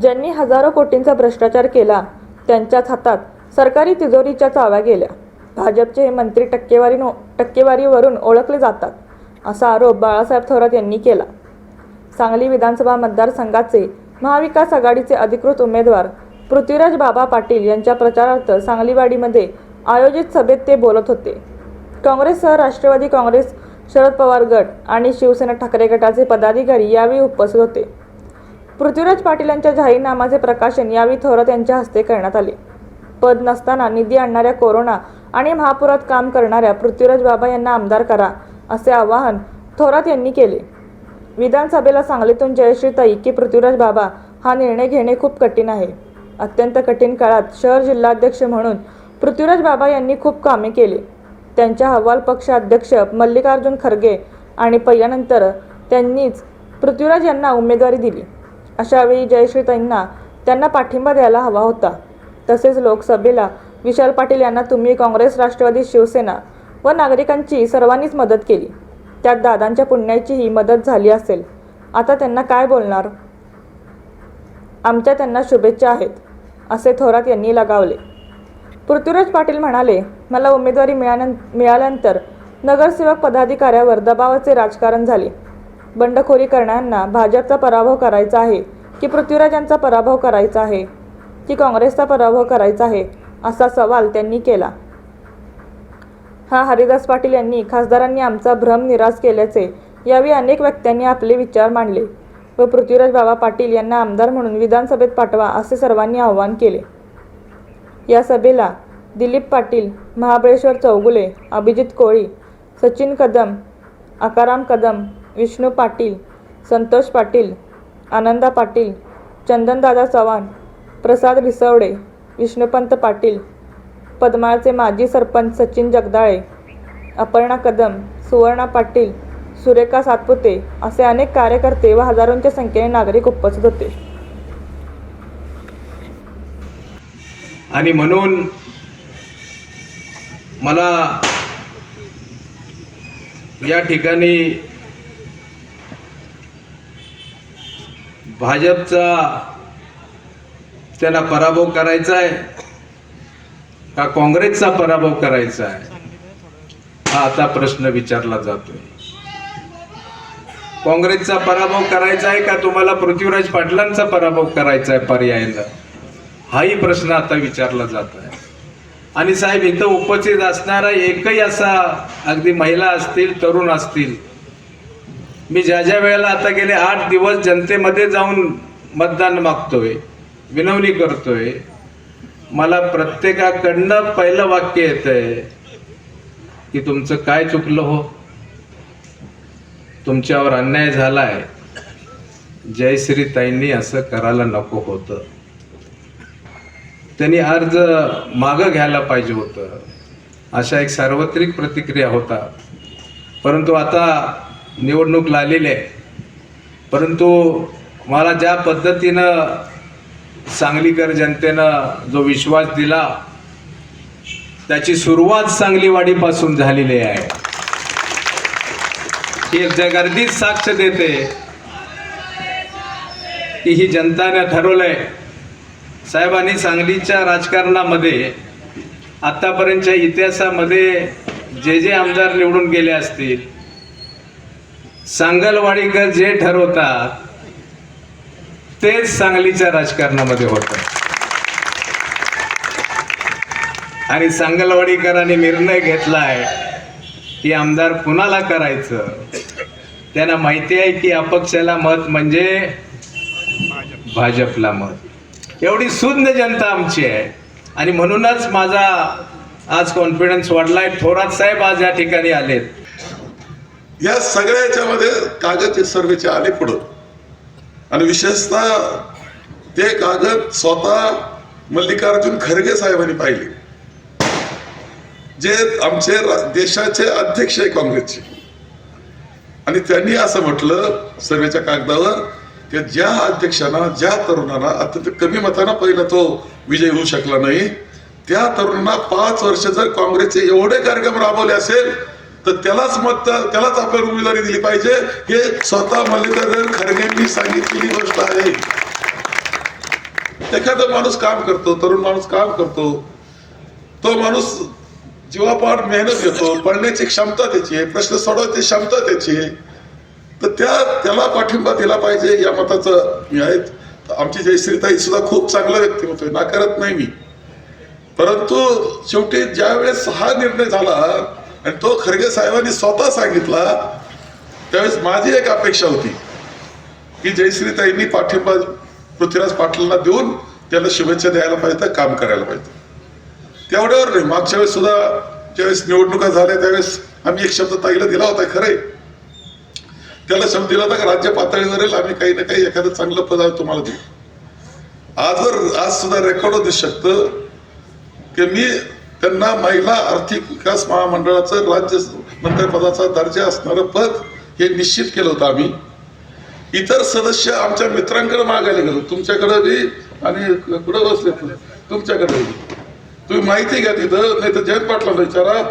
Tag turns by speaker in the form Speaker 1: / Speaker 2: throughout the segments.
Speaker 1: ज्यांनी हजारो कोटींचा भ्रष्टाचार केला त्यांच्याच हातात सरकारी तिजोरीच्या चाव्या गेल्या. भाजपचे हे मंत्री टक्केवारी टक्केवारीवरून ओळखले जातात असा आरोप बाळासाहेब थोरात यांनी केला. सांगली विधानसभा मतदारसंघाचे महाविकास आघाडीचे अधिकृत उमेदवार पृथ्वीराज बाबा पाटील यांच्या प्रचारार्थ सांगलीवाडीमध्ये आयोजित सभेत ते बोलत होते. काँग्रेससह राष्ट्रवादी काँग्रेस शरद पवार गट आणि शिवसेना ठाकरे गटाचे पदाधिकारी यावेळी उपस्थित होते. पृथ्वीराज पाटील यांच्या जाहीरनामाचे प्रकाशन यावेळी थोरात यांच्या हस्ते करण्यात आले. पद नसताना निधी आणणाऱ्या कोरोना आणि महापुरात काम करणाऱ्या पृथ्वीराज बाबा यांना आमदार करा असे आवाहन थोरात यांनी केले. विधानसभेला सांगलीतून जयश्रीताई की पृथ्वीराज बाबा हा निर्णय घेणे खूप कठीण आहे. अत्यंत कठीण काळात शहर जिल्हाध्यक्ष म्हणून पृथ्वीराज बाबा यांनी खूप कामे केली. त्यांच्या अहवाल पक्ष अध्यक्ष मल्लिकार्जुन खरगे आणि पहिल्यानंतर त्यांनीच पृथ्वीराज यांना उमेदवारी दिली. अशावेळी जयश्रीताईंना त्यांना पाठिंबा द्यायला हवा होता. तसेच लोकसभेला विशाल पाटील यांना तुम्ही काँग्रेस राष्ट्रवादी शिवसेना व नागरिकांची सर्वांनीच मदत केली. त्यात दादांच्या पुण्याचीही मदत झाली असेल. आता त्यांना काय बोलणार? आमच्या त्यांना शुभेच्छा आहेत असे थोरात यांनी लगावले. पृथ्वीराज पाटील म्हणाले मला उमेदवारी मिळाल्या मिळाल्यानंतर नगरसेवक पदाधिकाऱ्यावर दबावाचे राजकारण झाले. बंडखोरी करणाऱ्यांना भाजपचा पराभव करायचा आहे की पृथ्वीराज यांचा पराभव करायचा आहे की काँग्रेसचा पराभव करायचा आहे असा सवाल त्यांनी केला. हा हरिदास पाटील यांनी खासदारांनी आमचा भ्रम निराश केल्याचे यावेळी अनेक व्यक्त्यांनी आपले विचार मांडले व पृथ्वीराज बाबा पाटील यांना आमदार म्हणून विधानसभेत पाठवा असे सर्वांनी आवाहन केले. या सभेला दिलीप पाटील महाबळेश्वर चौगुले अभिजित कोळी सचिन कदम आकाराम कदम विष्णू पाटील संतोष पाटील आनंदा पाटील चंदनदादा चव्हाण प्रसाद रिसवडे विष्णुपंत पाटील पद्माळचे माजी सरपंच सचिन जगदाळे अपर्णा कदम सुवर्णा पाटील सुरेखा सातपुते असे अनेक कार्यकर्ते व हजारोंच्या संख्येने नागरिक उपस्थित होते.
Speaker 2: आणि म्हणून मला या ठिकाणी भाजपचा त्याला पराभव करायचा आहे का काँग्रेसचा पराभव करायचा आहे हा आता प्रश्न विचारला जातोय. काँग्रेसचा पराभव करायचा आहे का तुम्हाला पृथ्वीराज पाटलांचा पराभव करायचा आहे पर्यायाला? हाही प्रश्न आता विचारला जात आहे आणि साहेब इथं उपस्थित असणारा एकही असा अगदी महिला असतील तरुण असतील मी ज्या ज्या वेळेला आता गेले आठ दिवस जनतेमध्ये जाऊन मतदान मागतोय विनवणी करतोय मला प्रत्येकाकडनं पहिलं वाक्य येत आहे की तुमचं काय चुकलं हो? तुमच्यावर अन्याय झालाय. जयश्रीताईंनी असं करायला नको होतं. त्यांनी अर्ज मागं घ्यायला पाहिजे होतं. अशा एक सार्वत्रिक प्रतिक्रिया होता. परंतु आता निवडणूक लागलेली आहे. परंतु मला ज्या पद्धतीनं सांगलीकर जनतेनं जो विश्वास दिला त्याची सुरुवात सांगलीवाडीपासून झालेली आहे. ही जगर्दीच साक्ष देते की ही जनताने ठरवलंय. साहेबांनी सांगलीच्या राजकारणामध्ये आत्तापर्यंतच्या इतिहासामध्ये जे जे आमदार निवडून गेले असतील सांगलवाडीकर जे ठरवतात तेच सांगलीच्या राजकारणामध्ये होतं. आणि सांगलवाडीकरांनी निर्णय घेतलाय की आमदार कुणाला करायचं? त्यांना माहिती आहे की अपक्षाला मत म्हणजे भाजपला मत. एवढी शुद्ध जनता आमची आहे. आणि म्हणूनच माझा आज कॉन्फिडन्स वाढलाय. थोरात साहेब आज या ठिकाणी आलेत.
Speaker 3: या सगळ्या याच्यामध्ये कागद सर्वेचे आले पुढं. आणि विशेषतः ते कागद स्वतः मल्लिकार्जुन खरगे साहेबांनी पाहिले. जे आमचे देशाचे अध्यक्ष आहे काँग्रेसचे. आणि त्यांनी असं म्हटलं सर्वेच्या कागदावर की ज्या अध्यक्षांना ज्या तरुणांना अत्यंत कमी मतांना पहिला तो विजय होऊ शकला नाही त्या तरुणांना पाच वर्ष जर काँग्रेसचे एवढे कार्यक्रम राबवले असेल तर त्यालाच मत त्यालाच आपल्याला उमेदवारी दिली पाहिजे. हे स्वतः मल्लिकार्जुन खरगेंनी सांगितलेली गोष्ट आहे. एखादा माणूस काम करतो तरुण माणूस काम करतो. तो माणूस जीवापाड मेहनत घेतो पडण्याची क्षमता त्याची आहे प्रश्न सोडवायची क्षमता त्याची आहे. तर त्या त्याला पाठिंबा दिला पाहिजे या मताचं मी आहेत आमची जयश्रीताई सुद्धा खूप चांगला व्यक्तिमत्व आहे. नाकारत नाही मी. परंतु शेवटी ज्यावेळेस हा निर्णय झाला आणि तो खरगे साहेबांनी स्वतः सांगितला त्यावेळेस माझी एक अपेक्षा होती की जयश्रीताईंनी पाठिंबा पृथ्वीराज पाटलांना देऊन त्याला शुभेच्छा द्यायला पाहिजे काम करायला पाहिजे. तेवढ्यावर नाही मागच्या वेळेस सुद्धा ज्यावेळेस निवडणुका झाल्या त्यावेळेस आम्ही एक शब्द ताईला दिला होता खरे त्याला शब्द दिला होता राज्य पातळीवरील आम्ही काही ना काही एखादं चांगलं पद तुम्हाला देऊ. आजवर आज सुद्धा रेकॉर्ड होऊ शकतं की मी त्यांना महिला आर्थिक विकास महामंडळाचं राज्य मंत्रिपदाचा दर्जा असणारं पद हे निश्चित केलं होतं आम्ही. इतर सदस्य आमच्या मित्रांकडे मागायला गेलो. तुमच्याकडे बी आणि कुठं बसले तुमच्याकडे तुम्ही माहिती घ्या तिथं नाही तर जयंत पाटलांना विचारा.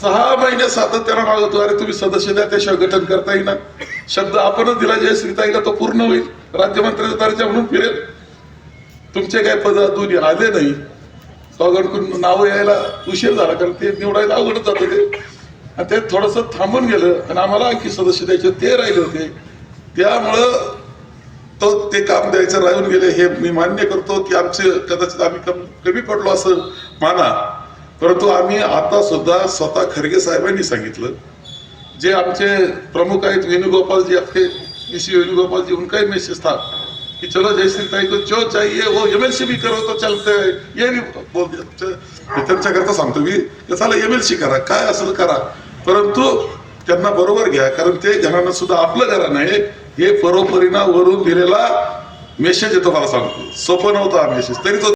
Speaker 3: सहा महिने सातत्यानं मागवतो. अरे तुम्ही सदस्य द्या त्याशिवाय गठन करता येईना. शब्द आपणच दिला जयश्रीताईला तो पूर्ण होईल. राज्यमंत्र्याचा दर्जा म्हणून फिरेल. तुमचे काय पद अजून आले नाही. स्वागतकडून नावं यायला उशीर झाला कारण ते निवडायला अवघडच जातं ते आणि ते थोडंसं थांबून गेलं आणि आम्हाला आणखी सदस्य द्यायचे ते राहिले होते. त्यामुळं तो ते काम द्यायचं राहून गेले हे मी मान्य करतो की आमचे कदाचित आम्ही कम कमी पडलो असं माना. परंतु आम्ही आता सुद्धा स्वतः खरगे साहेबांनी सांगितलं. जे आमचे प्रमुख आहेत वेणुगोपाल जी आपके ऋषि वेणुगोपाल जी उनका ही था कि चलो जयश्री ताई को जो चाहिए वो एमएलसी भी करो तो चलते है। ये भी बोल दिया। त्यांच्याकरता सांगतो मी की चला एमएलसी करा काय असेल करा? परंतु त्यांना बरोबर घ्या कारण ते घराणं सुद्धा आपलं घराणं आहे हे परोपरीना वरून दिलेला मेसेज येतो मला सांगतो. सोपं नव्हता हा मेसेज तरी तो